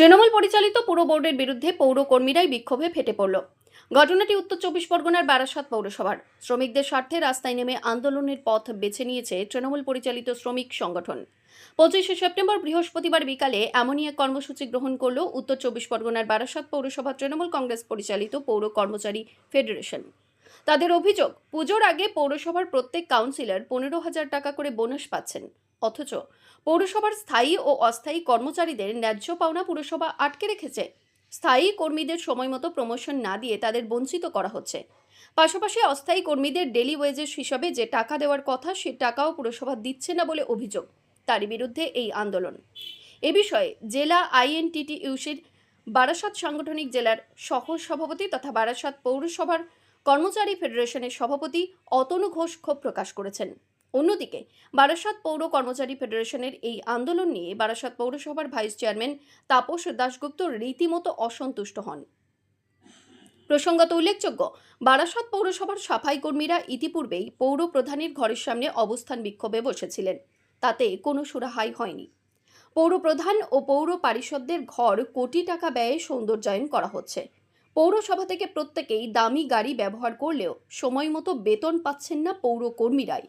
তৃণমূল পরিচালিত পুর বোর্ডের বিরুদ্ধে পৌর কর্মীরাই বিক্ষোভে ফেটে পড়ল। ঘটনাটি উত্তর চব্বিশ পরগনার বারাসাত পৌরসভার। শ্রমিকদের স্বার্থে রাস্তায় নেমে আন্দোলনের পথ বেছে নিয়েছে তৃণমূল পরিচালিত শ্রমিক সংগঠন। পঁচিশে সেপ্টেম্বর বৃহস্পতিবার বিকালে এমনই এক কর্মসূচি গ্রহণ করল উত্তর চব্বিশ পরগনার বারাসাত পৌরসভা তৃণমূল কংগ্রেস পরিচালিত পৌর কর্মচারী ফেডারেশন। তাদের অভিযোগ, পুজোর আগে পৌরসভার প্রত্যেক কাউন্সিলর পনেরো হাজার টাকা করে বোনাস পাচ্ছেন। অথচ পৌরসভার স্থায়ী ও অস্থায়ী কর্মচারীদের ন্যায্য পাওনা পুরসভা আটকে রেখেছে। স্থায়ী কর্মীদের সময়মতো প্রমোশন না দিয়ে তাদের বঞ্চিত করা হচ্ছে। পাশাপাশি অস্থায়ী কর্মীদের ডেলি ওয়েজেস হিসাবে যে টাকা দেওয়ার কথা, সে টাকাও পুরসভা দিচ্ছে না বলে অভিযোগ। তারই বিরুদ্ধে এই আন্দোলন। এ বিষয়ে জেলা আইএনটিটি ইউসির বারাসাত সাংগঠনিক জেলার সহ সভাপতি তথা বারাসাত পৌরসভার কর্মচারী ফেডারেশনের সভাপতি অতনু ঘোষ ক্ষোভ প্রকাশ করেছেন। অন্যদিকে, বারাসাত পৌর কর্মচারী ফেডারেশনের এই আন্দোলন নিয়ে বারাসাত পৌরসভার ভাইস চেয়ারম্যান তাপস দাশগুপ্ত রীতিমতো অসন্তুষ্ট হন। প্রসঙ্গত উল্লেখযোগ্য, বারাসাত পৌরসভার সাফাই কর্মীরা ইতিপূর্বেই পৌর প্রধানের ঘরের সামনে অবস্থান বিক্ষোভে বসেছিলেন। তাতে কোনো সুরাহাই হয়নি। পৌর প্রধান ও পৌর পারিষদদের ঘর কোটি টাকা ব্যয়ে সৌন্দর্যায়ন করা হচ্ছে। পৌরসভা থেকে প্রত্যেকেই দামি গাড়ি ব্যবহার করলেও সময় মতো বেতন পাচ্ছেন না পৌর কর্মীরাই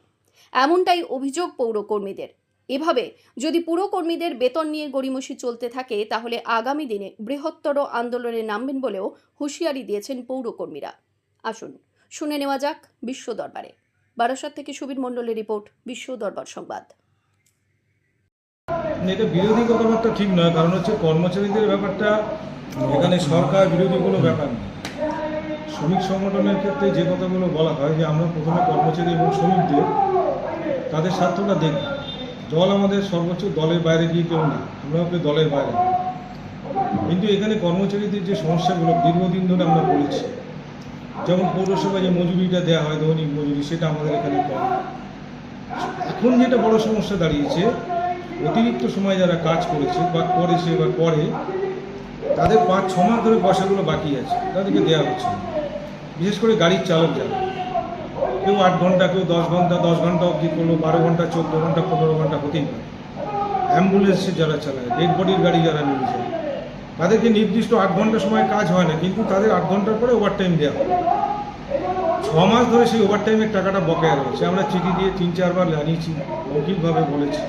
এমনটাই অভিযোগ পৌরকর্মীদের। এভাবে যদি পুরকর্মীদের বেতন নিয়ে গড়িমসি চলতে থাকে, তাহলে আগামী দিনে বৃহত্তর আন্দোলনে নামবেন বলেও হুঁশিয়ারি দিয়েছেন পৌরকর্মীরা। আসুন, শুনে নেওয়া যাক বিশ্ব দরবারে। বারাসাত থেকে সুবীর মণ্ডলের রিপোর্ট, বিশ্ব দরবার সংবাদ। এটা বিরোধী কথাবার্তা ঠিক নয়, কারণ হচ্ছে কর্মচারীদের ব্যাপারটা এখানে সরকার বিরোধী কোনো ব্যাপার নেই শ্রমিক সংগঠনের ক্ষেত্রে যে কথাগুলো বলা হয় যে আমরা প্রথমে কর্মচারী এবং শ্রমিকদের তাদের স্বার্থটা দেখি। দল আমাদের সর্বোচ্চ দলের বাইরে গিয়ে কেউ না আমরা ওকে দলের বাইরে। কিন্তু এখানে কর্মচারীদের যে সমস্যাগুলো দীর্ঘদিন ধরে আমরা বলেছি, যেমন পৌরসভায় যে মজুরিটা দেওয়া হয়, দৈনিক মজুরি, সেটা আমাদের এখানে কম। এখন যেটা বড় সমস্যা দাঁড়িয়েছে, অতিরিক্ত সময় যারা কাজ করেছে, বা করেছে বা করে, তাদের পাঁচ, ছ মাস ধরে পয়সাগুলো বাকি আছে। তাদেরকে দেওয়া হচ্ছে। বিশেষ করে গাড়ির চালক যারা। কেউ আট ঘণ্টা, কেউ দশ ঘণ্টা দশ ঘণ্টা অবধি করল, বারো ঘণ্টা, চোদ্দ ঘণ্টা, পনেরো ঘণ্টা হতেই পারে অ্যাম্বুলেন্সে যারা চালায় ডেড বডির গাড়ি যারা নিয়ে যায়, তাদেরকে নির্দিষ্ট আট ঘণ্টা সময় কাজ হয় না, কিন্তু তাদের আট ঘণ্টার পরে ওভার টাইম দেওয়া হয়। ছ মাস ধরে সেই ওভার টাইমের টাকাটা বকেয়া রয়েছে। আমরা চিঠি দিয়ে তিন, চারবার জানিয়েছি, মৌখিকভাবে বলেছি।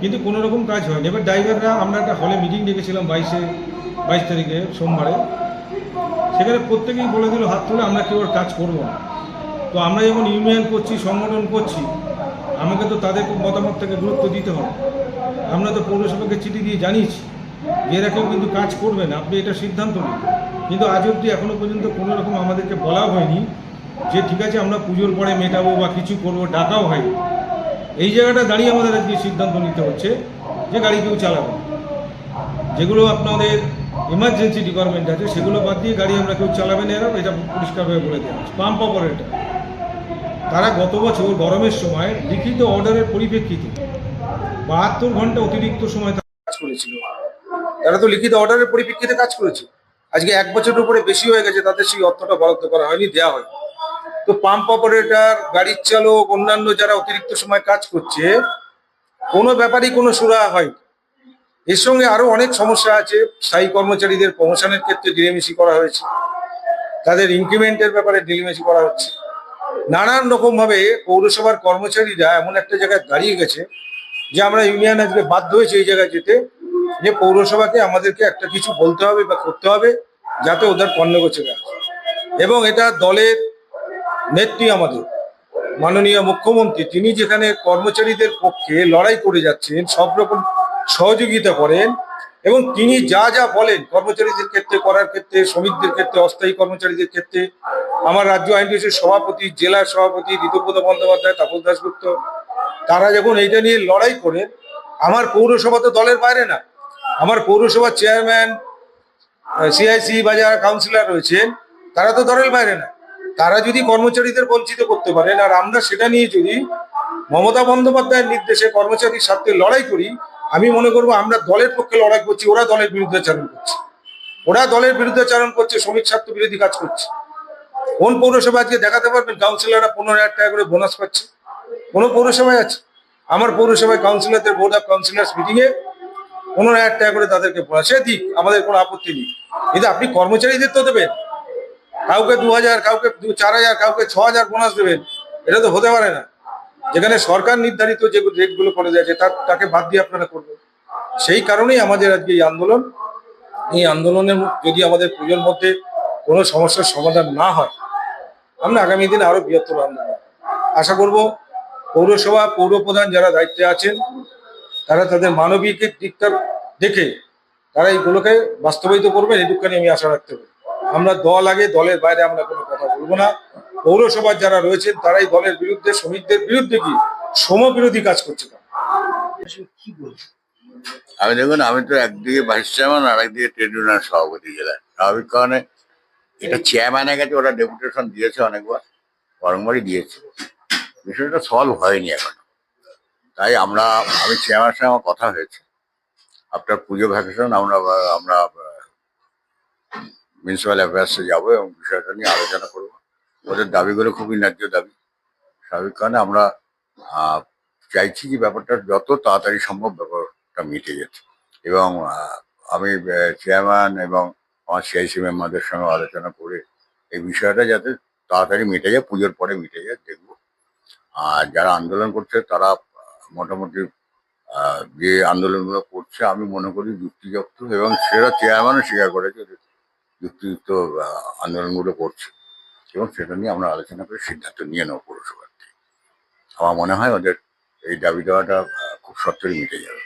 কিন্তু কোনো রকম কাজ হয়নি। এবার ড্রাইভাররা, আমরা একটা হলে মিটিং ডেকেছিলাম বাইশে, বাইশ তারিখে সোমবারে। সেখানে প্রত্যেকেই বলে দিল, হাত তুলে আমরা কেউ আর কাজ করব না। তো আমরা যখন ইউনিয়ন করছি, সংগঠন করছি, আমাকে তো তাদের মতামত থেকে গুরুত্ব দিতে হবে। আমরা তো পৌরসভাকে চিঠি দিয়ে জানিয়েছি যে এরা কেউ কিন্তু কাজ করবেন আপনি এটা সিদ্ধান্ত নিন। কিন্তু আজ অবধি এখনও পর্যন্ত কোনো রকম আমাদেরকে বলা হয়নি যে ঠিক আছে, আমরা পুজোর পরে মেটাবো বা কিছু করব, ডাকাও হয়নি। এই জায়গাটা দাঁড়িয়ে আমাদের আজকে সিদ্ধান্ত নিতে হচ্ছে যে গাড়ি কেউ চালাবে যেগুলো আপনাদের এমার্জেন্সি ডিপার্টমেন্ট আছে, সেগুলো বাদ দিয়ে গাড়ি আমরা কেউ চালাবে না এরকম এটা পরিষ্কারভাবে বলে দেওয়া পাম্প অপারেটর তারা গত বছর গরমের সময় লিখিত অর্ডারের পরিপ্রেক্ষিতে বাহাত্তর ঘণ্টা অতিরিক্ত সময় কাজ করেছিল। তারা তো লিখিত অর্ডারের পরিপ্রেক্ষিতে কাজ করেছে। আজকে এক বছরের উপরে বেশি হয়ে গেছে তাদের সেই অর্থটা বরাদ্দ করা হয়নি দেওয়া হয় তো পাম্প অপারেটর গাড়ির চালক, অন্যান্য যারা অতিরিক্ত সময় কাজ করছে, কোনো ব্যাপারই কোনো সুরা হয় এর সঙ্গে আরও অনেক সমস্যা আছে, স্থায়ী কর্মচারীদের প্রমোশনের ক্ষেত্রে ডিলেমিসি করা হয়েছে। তাদের ইনক্রিমেন্টের ব্যাপারে ডিলেমিসি করা হচ্ছে। নানান রকম ভাবে পৌরসভার কর্মচারীরা এমন একটা জায়গায় দাঁড়িয়ে গেছে যে আমরা ইউনিয়ন আজকে বাধ্য হয়েছে এই জায়গায় যেতে, যে পৌরসভাকে আমাদেরকে একটা কিছু বলতে হবে বা করতে হবে যাতে ওদের পণ্য আসে। এবং এটা দলের নেত্রী আমাদের, মাননীয় মুখ্যমন্ত্রী, তিনি যেখানে কর্মচারীদের পক্ষে লড়াই করে যাচ্ছেন, সব রকম সহযোগিতা করেন এবং তিনি যা যা বলেন কর্মচারীদের ক্ষেত্রে, করার ক্ষেত্রে, শ্রমিকদের ক্ষেত্রে, অস্থায়ী কর্মচারীদের ক্ষেত্রে আমার রাজ্য আইনটিসির সভাপতি, জেলা সভাপতি ঋতুপ্রদ বন্দ্যোপাধ্যায় তাপস দাসগুপ্ত তারা যখন এইটা নিয়ে লড়াই করে, আমার পৌরসভা তো দলের বাইরে না, আমার পৌরসভার চেয়ারম্যান সিআইসি বা যারা কাউন্সিলর রয়েছেন তারা তো দলের বাইরে না। তারা যদি কর্মচারীদের বঞ্চিত করতে পারেন, আর আমরা সেটা নিয়ে যদি মমতা বন্দ্যোপাধ্যায়ের নির্দেশে কর্মচারীর স্বার্থে লড়াই করি, আমি মনে করব আমরা দলের পক্ষে লড়াই করছি, ওরা দলের বিরুদ্ধে চারণ করছে। ওরা দলের বিরুদ্ধে চারণ করছে, শ্রমিক স্বার্থ বিরোধী কাজ করছে। কোন পৌরসভা আজকে দেখাতে পারবেন? কাউন্সিলররা পনেরো হাজার টাকা করে বোনাস পাচ্ছে। কোনো পৌরসভায় আছে? আমার পৌরসভায় কাউন্সিলরদের বোর্ড অফ কাউন্সিলার্স মিটিংয়ে পনেরো হাজার টাকা করে তাদেরকে বোনাস। সে দিক আমাদের কোনো আপত্তি নেই। কিন্তু আপনি কর্মচারীদের তো দেবেন। কাউকে দু হাজার, কাউকে চার হাজার, কাউকে ছ হাজার বোনাস দেবেন। এটা তো হতে পারে না। যেখানে সরকার নির্ধারিত যে রেটগুলো করে দিয়েছে তার, তাকে বাদ দিয়ে আপনারা করবেন। সেই কারণেই আমাদের আজকে এই আন্দোলন। এই আন্দোলনের যদি আমাদের পুজোর মধ্যে কোনো সমস্যার সমাধান না হয় আমরা আগামী দিনে আরও বৃহত্তর আন্দোলন আশা করব পৌরসভা পৌর প্রধান যারা দায়িত্বে আছেন তারা তাদের মানবিক দিকটা দেখে তারা এইগুলোকে বাস্তবায়িত করবেন এটুকুখানি আমি আশা রাখতে পারি। আমরা দল আগে দলের বাইরে আমরা কোনো কথা বলব না। পৌরসভার যারা রয়েছেন তারাই দলের বিরুদ্ধে শ্রমিকদের বিরুদ্ধে কি সমবিরোধী কাজ করছে তারা। আমি দেখুন আমি তো একদিকে ভাইস চেয়ারম্যান আর একদিকে ট্রেড ইউনিয়ন সভাপতি জেলায় স্বাভাবিক কারণে এটা চেয়ারম্যানে গেছে ওরা ডেপুটেশন দিয়েছে অনেকবার, বারংবারই দিয়েছে। বিষয়টা সলভ হয়নি এখন। তাই আমরা, আমি চেয়ারম্যানের সঙ্গে আমার কথা হয়েছে। আপনার পুজো ভ্যাকেশন আমরা আমরা মিউনিসিপ্যাল অ্যাফেয়ার্সে যাব এবং বিষয়টা নিয়ে আলোচনা করব। ওদের দাবিগুলো খুবই ন্যায্য দাবি। স্বাভাবিক কারণে আমরা চাইছি যে ব্যাপারটা যত তাড়াতাড়ি সম্ভব ব্যাপারটা মিটে যেতে। এবং আমি চেয়ারম্যান এবং আমার সিআইসি মেম্বারদের সঙ্গে আলোচনা করে এই বিষয়টা যাতে তাড়াতাড়ি মিটে যায়, পুজোর পরে মিটে যায়, দেখব আর যারা আন্দোলন করছে, তারা মোটামুটি যে আন্দোলনগুলো করছে, আমি মনে করি যুক্তিযুক্ত এবং সেটা চেয়ারম্যানও স্বীকার করেছে যুক্তিযুক্ত আন্দোলনগুলো করছে এবং সেটা নিয়ে আমরা আলোচনা করে সিদ্ধান্ত নিয়ে নেব পৌরসভার থেকে। আমার মনে হয় ওদের এই দাবি দেওয়াটা খুব সত্তরই মিটে যাবে.